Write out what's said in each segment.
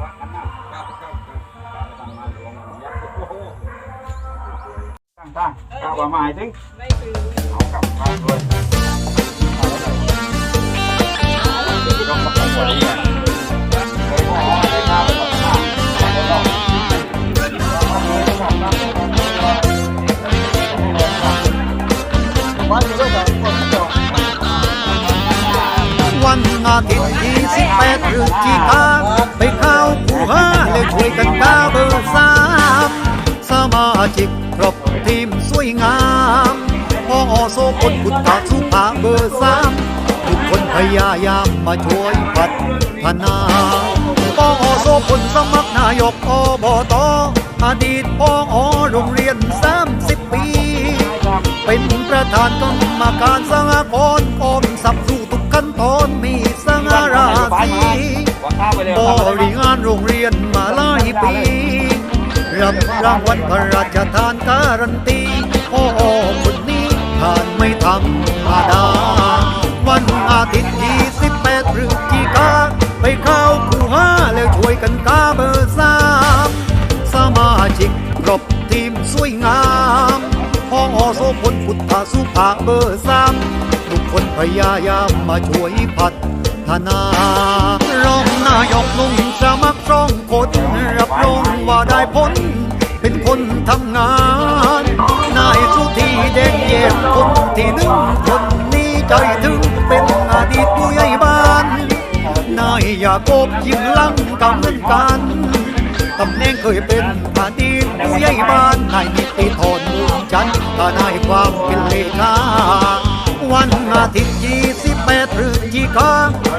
ตั้งตั้งข้าวมาหมายถึงถึง วันอาทิตย์ที่สิบแปดพฤศจิกาไปเข้าผู้ห้าเลยช่วยกันกาวเบอร์สามสมาชิกครบทีมสวยงามพอโสพลบุตรสุภาเบอร์สามทุกคนพยายามมาช่วยพัฒนาปอโสพลสมัครนายกอบตอดีตปอโรงเรียน 30 ปี เป็นประธานกรรมการสหกรณ์ออ ตอนมีสง่าราศีบริหารโรงเรียนมาหลายปีรับรางวัลพระราชทานการันตีพ่อคนนี้ผ่านไม่ธรรมดา วันอาทิตย์ที่18พฤศจิกาไปเข้าคูห้าแล้วช่วยกันกาเบอร์สามสมาชิกครบทีมสวยงาม พ่อโสพลพุทธสุภาเบอร์สามทุกคนพยายามมาช่วยพัฒนารองนายกลุงสมัครสองคนรับรองว่าได้ผล เป็นคนทำงาน นายสุธีแดงเย็บคนที่หนึ่งคนนี้ใจถึงเป็นอดีตผู้ใหญ่บ้าน นายอย่าโกบยิ่งลังกำเนินกัน ตำแหน่งเคยเป็นอดีตผู้ใหญ่บ้านนายนิติธรมูลจันทร์ทนายความเป็นเลขาวันอาทิตย์ยี่สิบแปดพฤศจิกา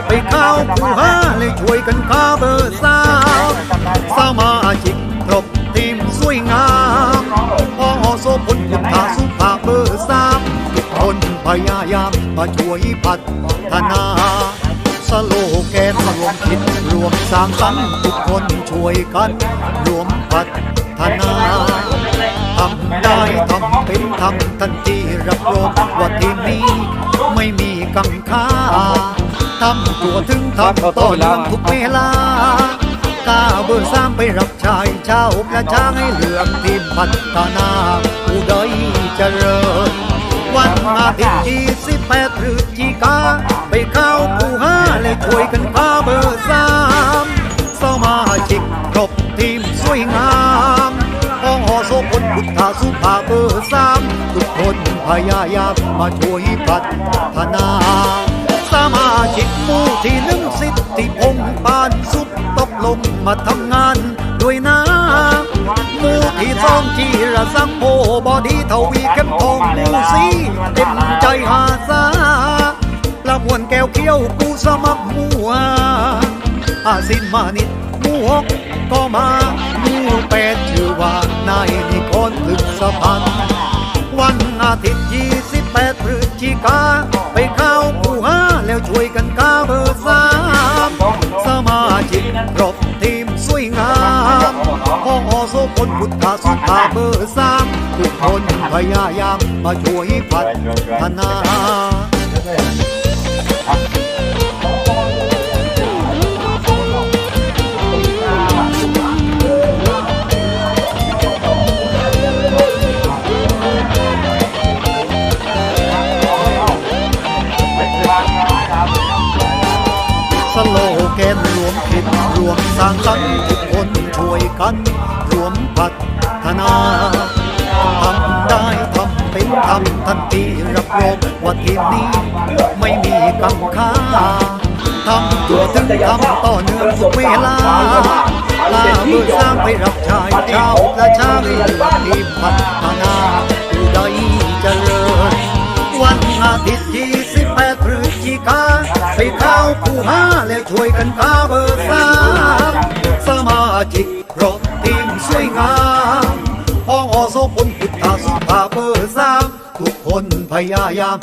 ไปเข้าผู้ห้าเลยช่วยกันข้าเบอร์สามสมาชิกครบทีมสวยงามพอโสพลพุทธาสุภาเบอร์สามทุกคนพยายามมาช่วยพัฒนาสโลแกนรวมคิด วมสร้างสรรค์ทุกคนช่วยกันรวมพัฒนาทำได้ทำเป็นทำทันทีรับรองว่าทีมนี้ไม่มีกังขาทำตัวถึงทำต่อเนื่องทุกเวลาก้าเบอร์สามไปรับชายชาวประชาให้เหลืองทีมพัฒนาผู้ใดเจริญวันอาทิตย์ที่สิบแปดพฤศจิกาไปเข้าผู้ห้าเลยช่วยกันข้าเบอร์สามสมาชิก ครบทีมสวยงามพอโสพลพุทธาสุภาเบอร์สามทุกคนพยายามมาช่วยพัฒนาสมาชิกมู่ที่หนึ่งสิทธิพงศ์ปานสุดตกลงมาทำงานด้วยนะหมู่ที่สองจีระสังโพบอดีทวีเข้มทองหมู่สีเต็มใจหาสาละมวนแก้วเขี้ยวกูสมัครมัวอาสินมานิด หมู่หกก็มาหมู่แปดชื่อว่านายนิพนธ์ถึกสะพันวันอาทิตย์ยี่สิบแปดพฤศจิกาไปเข้าผู้ห้าแล้วช่วยกันก้าเบอร์สามสมาชิกครบทีมสวยงามพ่อโสพลพุทธาสุภาเบอร์สามทุกคนพยายามมาช่วยพัฒนา สร้างสรรค์ทุกคนช่วยกันรวมพัฒนาทำได้ทำเป็นทำทันทีรับรองว่าทีมนี้ ไม่มีกังขาทำตัวถึงทำต่อเนื่องทุกเวลาลาเมื่อสร้างไปรับชายชาวประชาชนทีมพัฒนาผู้ใดเจริญวันอาทิตย์ที่ ห้าแล้วช่วยกันพาเบอร์สามสมาชิกครบทีมสวยงามพ่อโซพลพุทธาสุภาเบอร์สามทุกคนพยายาม